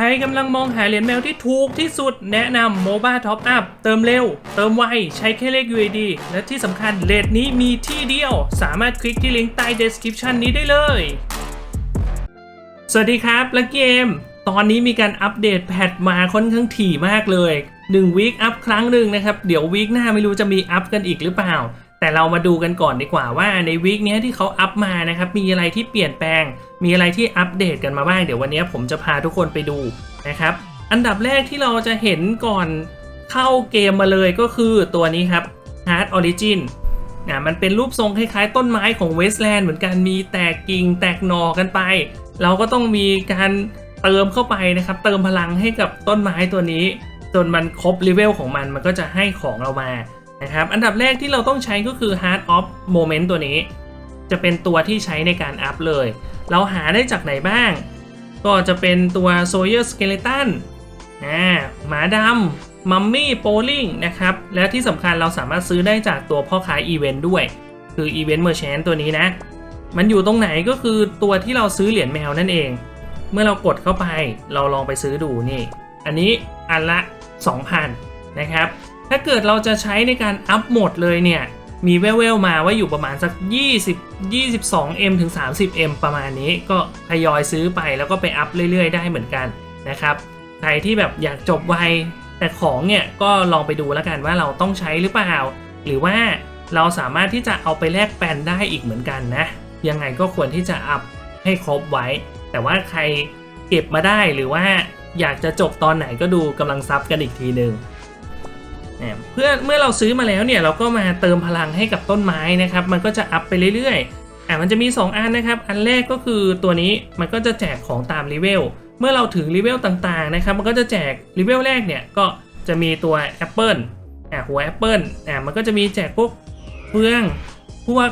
ใครกำลังมองหาเหรียญแมวที่ถูกที่สุดแนะนำ MOBA Top Up เติมเร็ว เติมไว ใช้แค่เลข UID และที่สำคัญเลทนี้มีที่เดียว สามารถคลิกที่ลิงก์ใต้ description นี้ได้เลย สวัสดีครับลักเกม ตอนนี้มีการอัปเดตแพทมาค่อนข้างถี่มากเลย1วีคอัพครั้งหนึ่งนะครับ เดี๋ยววีคหน้าไม่รู้จะมีอัพกันอีกหรือเปล่า แต่เรามาดูกันก่อนดีกว่าว่าในวีคนี้ยที่เขาอัพมานะครับมีอะไรที่เปลี่ยนแปลง มีอะไรที่อัปเดตกันมาบ้างเดี๋ยววันนี้ผมจะพาทุกคนไปดูนะครับ อันดับแรกที่เราจะเห็นก่อนเข้าเกมมาเลยก็คือตัวนี้ครับ Hard Origin อะมันเป็นรูปทรงคล้ายๆ ต้นไม้ของเวสแลนด์เหมือนกันมีแตกกิ่งแตกหนอกันไป เราก็ต้องมีการเติมเข้าไปนะครับ เติมพลังให้กับต้นไม้ตัวนี้ จนมันครบเลเวลของมันมันก็จะให้ของเรามา นะครับ อันดับแรกที่เราต้องใช้ก็คือ Heart of Moment ตัวนี้ จะเป็นตัวที่ใช้ในการอัพเลย เราหาได้จากไหนบ้าง ก็จะเป็นตัว Sawyer Skeleton อ่าหมาดำมัมมี่โปลิงนะครับ และที่สำคัญเราสามารถซื้อได้จากตัวพ่อค้าอีเวนต์ด้วย คืออีเวนต์เมอร์แชนตัวนี้นะ มันอยู่ตรงไหนก็คือตัวที่เราซื้อเหรียญแมวนั่นเอง เมื่อเรากดเข้าไปเราลองไปซื้อดูนี่ อันนี้อันละ 2,000 นะครับ ถ้าเกิดเราจะใช้ในการอัพโหมดเลยเนี่ย มีแว่วๆมาว่าอยู่ประมาณสัก 20 22M ถึง 30M ประมาณนี้ก็ทยอยซื้อไปแล้วก็ไปอัพเรื่อยๆ ได้เหมือนกันนะครับ ใครที่แบบอยากจบไวแต่ของเนี่ยก็ลองไปดูแล้วกันว่าเราต้องใช้หรือเปล่า หรือว่าเราสามารถที่จะเอาไปแลกแปลนได้อีกเหมือนกันนะ ยังไงก็ควรที่จะอัพให้ครบไว้ แต่ว่าใครเก็บมาได้หรือว่าอยากจะจบตอนไหนก็ดูกำลังซับกันอีกทีหนึ่ง เนี่ยเพื่อเมื่อเราซื้อมาแล้วเนี่ยเราก็มาเติมพลังให้กับต้นไม้นะครับ มันก็จะอัพไปเรื่อยๆอะมันจะมี 2 อันนะครับ อันแรกก็คือตัวนี้มันก็จะแจกของตามเลเวลเมื่อเราถึงเลเวลต่างๆนะครับ มันก็จะแจกเลเวลแรกเนี่ยก็จะมีตัวแอปเปิลอะหัวแอปเปิลอะมันก็จะมีแจกพวกเฟืองพวก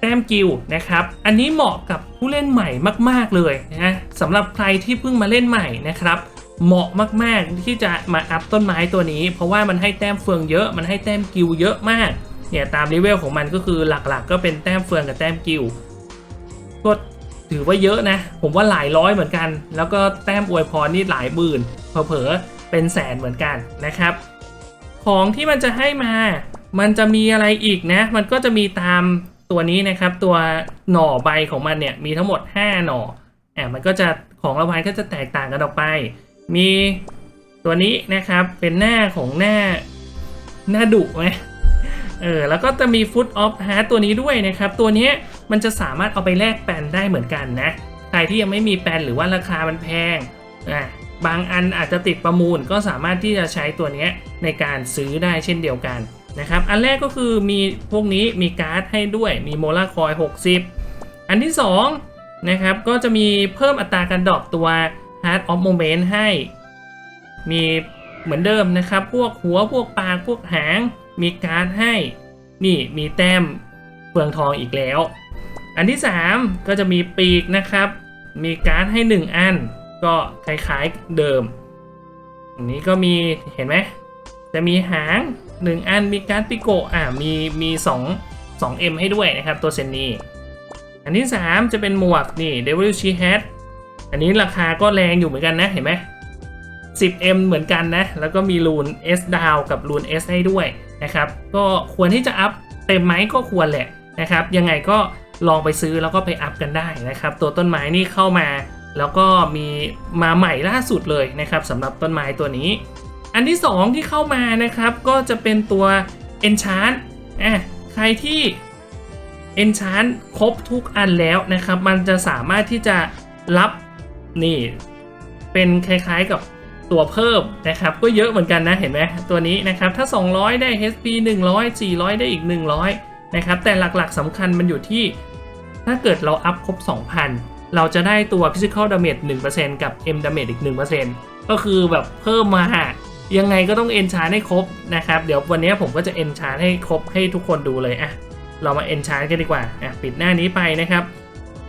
แต้มกิลนะครับ อันนี้เหมาะกับผู้เล่นใหม่มาก ๆเลยนะสำหรับใครที่เพิ่งมาเล่นใหม่นะครับ เหมาะมากๆที่จะมาอัพต้นไม้ตัวนี้ เพราะว่ามันให้แต้มเฟืองเยอะมันให้แต้มกิลเยอะมากเนี่ยตามเลเวลของมันก็คือหลักๆ ก็เป็นแต้มเฟืองกับแต้มกิลก็ถือว่าเยอะนะ ผมว่าหลายร้อยเหมือนกัน แล้วก็แต้มอวยพรนี่หลายหมื่นเผลอๆเป็นแสนเหมือนกันนะครับ ของที่มันจะให้มา มันจะมีอะไรอีกนะ มันก็จะมีตามตัวนี้นะครับ ตัวหน่อใบของมันเนี่ยมีทั้งหมด 5 หน่ออะมันก็จะของรางวัลก็จะแตกต่างกันออกไป มีตัวนี้นะครับเป็นหน้าของหน้าหน้าดุไหมเออแล้วก็จะมี Foot of Heart ตัวนี้ด้วยนะครับ ตัวนี้มันจะสามารถเอาไปแลกแปลนได้เหมือนกันนะ ใครที่ยังไม่มีแปลนหรือว่าราคามันแพงอะบางอันอาจจะติดประมูลก็สามารถที่จะใช้ตัวนี้ในการซื้อได้เช่นเดียวกันนะครับ อันแรกก็คือมีพวกนี้มีการ์ดให้ด้วยมีโมลาคอย 60 อันที่2นะครับก็จะมีเพิ่มอัตราการดรอปตัว Heart of Moment ให้ มีเหมือนเดิมนะครับ พวกหัวพวกปากพวกหาง มีการ์ดให้ นี่มีแต้มเฟืองทองอีกแล้ว อันที่ 3 ก็จะมีปีกนะครับ มีการ์ดให้ 1 อัน ก็คล้ายๆเดิม อันนี้ก็มีเห็นไหมจะมีหาง 1 อันมีการ์ดปิโกะอ่ามีมี2 2M ให้ด้วยนะครับตัวเซนนีอันที่ 3 จะเป็นหมวกนี่ Devil She Hat อันนี้ราคาก็แรงอยู่เหมือนกันนะเห็นไหม 10M เหมือนกันนะ แล้วก็มีรูน S ดาวกับรูน S ให้ด้วยนะครับ ก็ควรที่จะอัพเต็มไหมก็ควรแหละนะครับ ยังไงก็ลองไปซื้อแล้วก็ไปอัพกันได้นะครับ ตัวต้นไม้นี่เข้ามา แล้วก็มีมาใหม่ล่าสุดเลยนะครับสำหรับต้นไม้ตัวนี้ อันที่ 2 ที่เข้ามานะครับ ก็จะเป็นตัว Enchant อะใครที่ Enchant ครบทุกอันแล้วนะครับ มันจะสามารถที่จะรับ นี่เป็นคล้ายๆกับตัวเพิ่มนะครับ ก็เยอะเหมือนกันนะเห็นไหมตัวนี้นะครับ ถ้า 200 ได้ HP 100 400 ได้อีก 100 นะครับ แต่หลักๆสำคัญมันอยู่ที่ ถ้าเกิดเราอัพครบ 2,000 เราจะได้ตัว Physical Damage 1%กับ M Damage อีก 1%ก็คือแบบเพิ่มมา ยังไงก็ต้อง Enchant ให้ครบนะครับ เดี๋ยววันนี้ผมก็จะ Enchant ให้ครบให้ทุกคนดูเลยอะเรามา Enchant กันดีกว่าอะปิดหน้านี้ไปนะครับ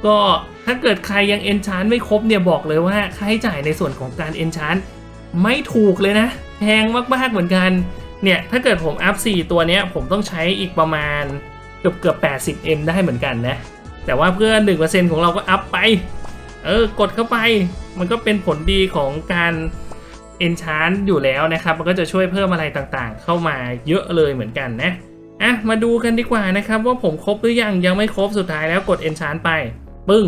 ก็ถ้าเกิดใครยัง Enchant ไม่ครบเนี่ยบอกเลยว่าค่าใช้จ่ายในส่วนของการ Enchant ไม่ถูกเลยนะ แพงมากๆเหมือนกัน เนี่ยถ้าเกิดผมอัพ 4 ตัวเนี้ยผมต้องใช้อีกประมาณเกือบเกือบ 80M ได้เหมือนกันนะ แต่ว่าเพื่อ 1%ของเราก็อัพไป เออกดเข้าไป มันก็เป็นผลดีของการ enchant อยู่แล้วนะครับ มันก็จะช่วยเพิ่มอะไรต่างๆ เข้ามาเยอะเลยเหมือนกันนะอะมาดูกันดีกว่านะครับ ว่าผมครบหรือยังยังไม่ครบสุดท้ายแล้วกด enchant ไป ปึ้ง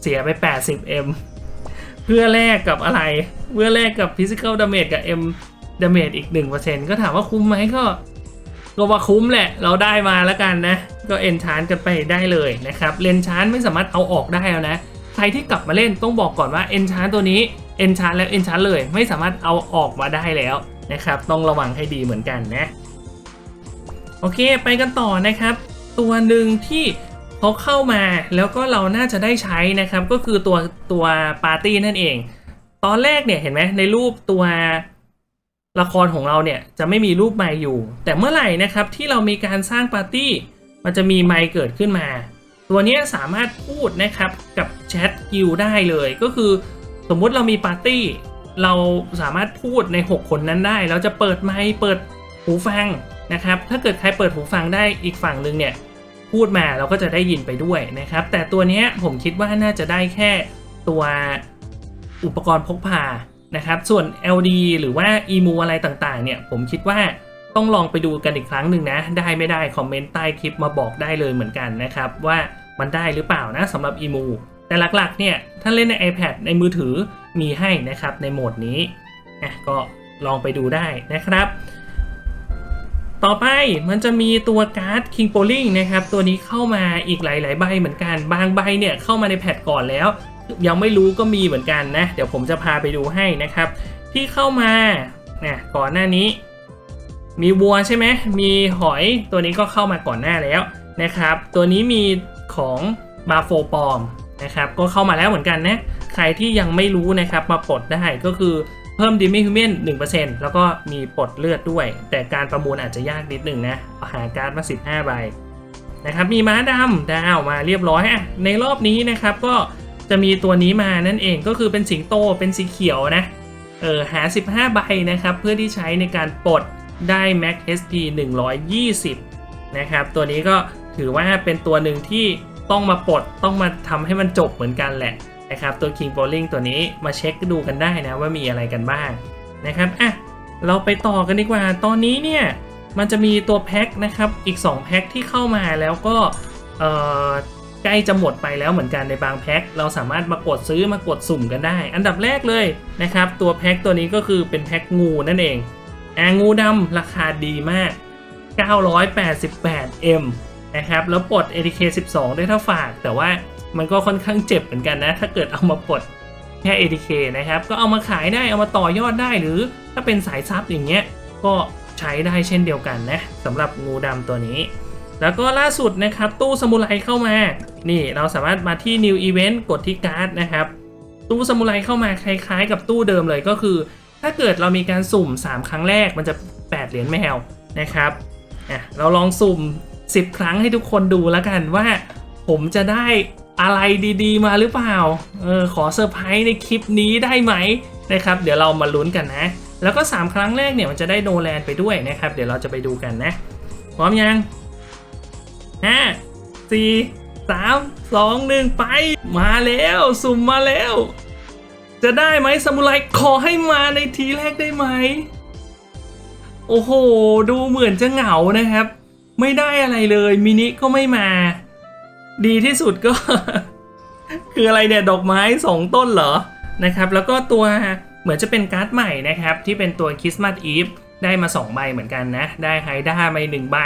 เสียไป 80m เพื่อแลกกับอะไร เพื่อแลกกับ physical damage กับ m damage อีก 1%ก็ถามว่าคุ้มไหมก็ก็ว่าคุ้มแหละ เราได้มาแล้วกันนะ ก็เอนชานกันไปได้เลยนะครับเลนชานไม่สามารถเอาออกได้แล้วนะ ใครที่กลับมาเล่นต้องบอกก่อนว่าเอนชานตัวนี้เอนชานแล้วเอนชานเลยไม่สามารถเอาออกมาได้แล้วนะครับ ต้องระวังให้ดีเหมือนกันนะ โอเค ไปกันต่อนะครับ ตัวหนึ่งที่ พอเข้ามาแล้วก็เราน่าจะได้ใช้นะครับ ก็คือตัวตัวปาร์ตี้นั่นเอง ตอนแรกเนี่ยเห็นไหมในรูปตัวละครของเราเนี่ยจะไม่มีรูปไมค์อยู่ แต่เมื่อไหร่นะครับที่เรามีการสร้างปาร์ตี้มันจะมีไมค์เกิดขึ้นมา ตัวนี้สามารถพูดนะครับกับแชทกิลได้เลยก็คือ สมมุติเรามีปาร์ตี้เราสามารถพูดใน 6 คนนั้นได้ เราจะเปิดไมค์เปิดหูฟังนะครับ ถ้าเกิดใครเปิดหูฟังได้อีกฝั่งหนึ่งเนี่ย พูดมาเราก็จะได้ยินไปด้วยนะครับ แต่ตัวนี้ผมคิดว่าน่าจะได้แค่ตัวอุปกรณ์พกพานะครับ ส่วน LD หรือว่า EMU อะไรต่างๆ เนี่ย ผมคิดว่าต้องลองไปดูกันอีกครั้งหนึ่งนะ ได้ไม่ได้คอมเมนต์ใต้คลิปมาบอกได้เลยเหมือนกันนะครับ ว่ามันได้หรือเปล่านะสำหรับ EMU แต่หลักๆ เนี่ย ถ้าเล่นใน iPad ในมือถือมีให้นะครับในโหมดนี้อะก็ลองไปดูได้นะครับ ต่อไปมันจะมีตัวการ์ด King p o l i n g นะครับ ตัวนี้เข้ามาอีกหลาย ๆ ใบเหมือนกัน บางใบเนี่ยเข้ามาในแพทก่อนแล้ว ยังไม่รู้ก็มีเหมือนกันนะ เดี๋ยวผมจะพาไปดูให้นะครับ ที่เข้ามาเนี่ยก่อนหน้านี้ มีวัวใช่ไหมมีหอยตัวนี้ก็เข้ามาก่อนหน้าแล้วนะครับ ตัวนี้มีของบาโฟปอมนะครับก็เข้ามาแล้วเหมือนกันนะใครที่ยังไม่รู้นะครับมาปลดได้ก็คือ เพิ่มดิมิฮิวแมน1%แล้วก็มีปลดเลือดด้วย แต่การประมูลอาจจะยากนิดหนึ่งนะอาหาการ์ดมา15ใบนะครับมีม้าดำดาวมาเรียบร้อยอะในรอบนี้นะครับก็จะมีตัวนี้มานั่นเองก็คือเป็นสิงโตเป็นสีเขียวนะเออหา 15 ใบนะครับเพื่อที่ใช้ในการปลดได้ Max SP 120 นะครับตัวนี้ก็ถือว่าเป็นตัวหนึ่งที่ต้องมาปลดต้องมาทำให้มันจบเหมือนกันแหละ นะครับตัว King Bowling ตัวนี้มาเช็คดูกันได้นะว่ามีอะไรกันบ้างนะครับอะเราไปต่อกันดีกว่า ตอนนี้เนี่ยมันจะมีตัวแพ็คนะครับอีก 2 แพ็คที่เข้ามาแล้วก็ใกล้จะหมดไปแล้วเหมือนกันในบางแพ็คเราสามารถมากดซื้อมากดสุ่มกันได้ อันดับแรกเลยนะครับตัวแพ็คตัวนี้ก็คือเป็นแพ็คงูนั่นเองอางูดำราคาดีมาก 988M นะครับแล้วปลด ATK 12 ได้ถ้าฝากแต่ว่า มันก็ค่อนข้างเจ็บเหมือนกันนะ ถ้าเกิดเอามาปลดแค่ ATK นะครับ ก็เอามาขายได้เอามาต่อยอดได้หรือถ้าเป็นสายซับอย่างเงี้ยก็ใช้ได้เช่นเดียวกันนะสำหรับงูดำตัวนี้ แล้วก็ล่าสุดนะครับ ตู้สมุไรเข้ามา นี่เราสามารถมาที่ New Event กดที่การ์ดนะครับ ตู้สมุไรเข้ามาคล้ายๆ กับตู้เดิมเลยก็คือ ถ้าเกิดเรามีการสุ่ม 3 ครั้งแรกมันจะ 8 เหรียญแมวนะครับอะเราลองสุ่ม 10 ครั้งให้ทุกคนดูแล้วกันว่า ผมจะได้ อะไรดีๆ มาหรือเปล่า เออขอเซอร์ไพรส์ในคลิปนี้ได้ไหมนะครับ เดี๋ยวเรามาลุ้นกันนะ แล้วก็ 3 ครั้งแรกเนี่ยมันจะได้โนแลนไปด้วยนะครับ เดี๋ยวเราจะไปดูกันนะ พร้อมยังห้าสี่สามสองหนึ่งไป มาแล้ว สุ่มมาแล้ว จะได้ไหมซามูไรขอให้มาในทีแรกได้ไหม โอ้โห ดูเหมือนจะเหงานะครับ ไม่ได้อะไรเลยมินิก็ไม่มา ดีที่สุดก็ คืออะไรเนี่ยดอกไม้สองต้นเหรอนะครับ แล้วก็ตัวเหมือนจะเป็นการ์ดใหม่นะครับ ที่เป็นตัวคริสต์มาสอีฟได้มา 2 ใบเหมือนกันนะ ได้ไฮด้ามาหนึ่งใบ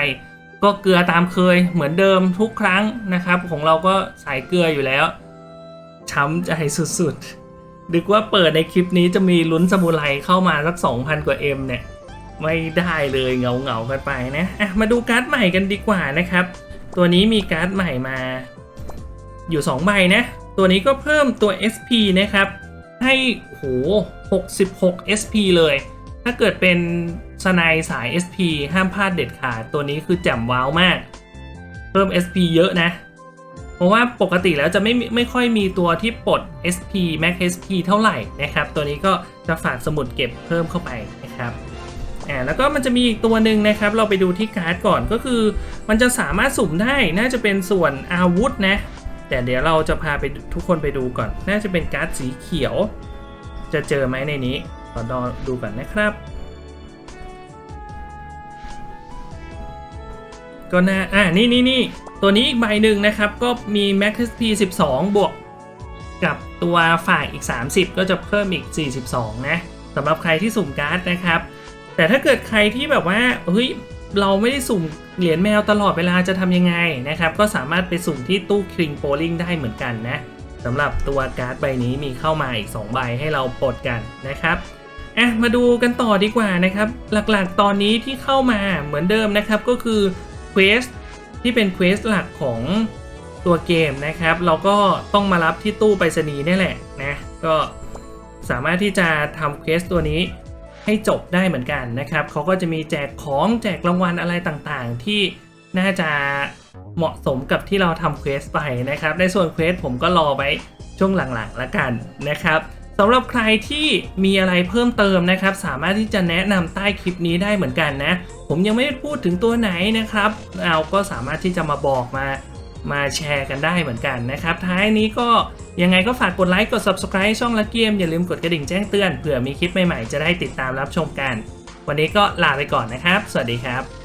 ก็เกลือตามเคยเหมือนเดิมทุกครั้งนะครับ ของเราก็สายเกลืออยู่แล้ว ช้ำใจสุดๆดึกว่าเปิดในคลิปนี้จะมีลุ้นสมุไรเข้ามาสัก 2,000 กว่า M เนี่ย ไม่ได้เลยเงาเงาๆกันไปนะอะมาดูการ์ดใหม่กันดีกว่านะครับ ตัวนี้มีการ์ดใหม่มา อยู่2ใบนะ ตัวนี้ก็เพิ่มตัว SP นะครับ ให้โห66 SP เลย ถ้าเกิดเป็นสไนายสาย SP ห้ามพลาดเด็ดขาด ตัวนี้คือแจ่มว้าวมาก เพิ่ม SP เยอะนะ เพราะว่าปกติแล้วจะไม่ไม่ค่อยมีตัวที่ปลด SP Max SP เท่าไหร่นะครับ ตัวนี้ก็จะฝากสมุดเก็บเพิ่มเข้าไปนะครับ อ่าแล้วก็มันจะมีอีกตัวหนึ่งนะครับ เราไปดูที่การ์ดก่อนก็คือ มันจะสามารถสุ่มได้น่าจะเป็นส่วนอาวุธนะ แต่เดี๋ยวเราจะพาไปทุกคนไปดูก่อน น่าจะเป็นการ์ดสีเขียว จะเจอไหมในนี้ขอดอดูก่อนนะครับ ก็น่าอ่านี่นี่นี่ตัวนี้อีกใบหนึ่งนะครับ ก็มี Max P 12 บวก กับตัวฝ่ายอีก 30 ก็จะเพิ่มอีก 42 นะสำหรับใครที่สุ่มการ์ดนะครับ แต่ถ้าเกิดใครที่แบบว่าเฮ้ยเราไม่ได้สุ่มเหรียญแมวตลอดเวลาจะทำยังไงนะครับ ก็สามารถไปสุ่มที่ตู้คลิงโปลิงได้เหมือนกันนะสำหรับตัวการ์ดใบนี้มีเข้ามาอีก 2 ใบให้เราปลดกันนะครับอะมาดูกันต่อดีกว่านะครับ หลักๆตอนนี้ที่เข้ามาเหมือนเดิมนะครับก็คือเควสที่เป็นเควสหลักของตัวเกมนะครับ เราก็ต้องมารับที่ตู้ไปรษณีย์นี่แหละนะก็สามารถที่จะทำเควสตัวนี้ ให้จบได้เหมือนกันนะครับเขาก็จะมีแจกของแจกรางวัลอะไรต่างๆ ที่น่าจะเหมาะสมกับที่เราทำเควสไปนะครับ ในส่วนเควสผมก็รอไว้ช่วงหลังๆละกันนะครับสำหรับใครที่มีอะไรเพิ่มเติมนะครับ สามารถที่จะแนะนำใต้คลิปนี้ได้เหมือนกันนะ ผมยังไม่ได้พูดถึงตัวไหนนะครับเราก็สามารถที่จะมาบอกมา มาแชร์กันได้เหมือนกันนะครับ ท้ายนี้ก็ยังไงก็ฝากกดไลค์กด subscribe ช่องละเกียมอย่าลืมกดกระดิ่งแจ้งเตือนเผื่อมีคลิปใหม่ๆ จะได้ติดตามรับชมกัน วันนี้ก็ลาไปก่อนนะครับ สวัสดีครับ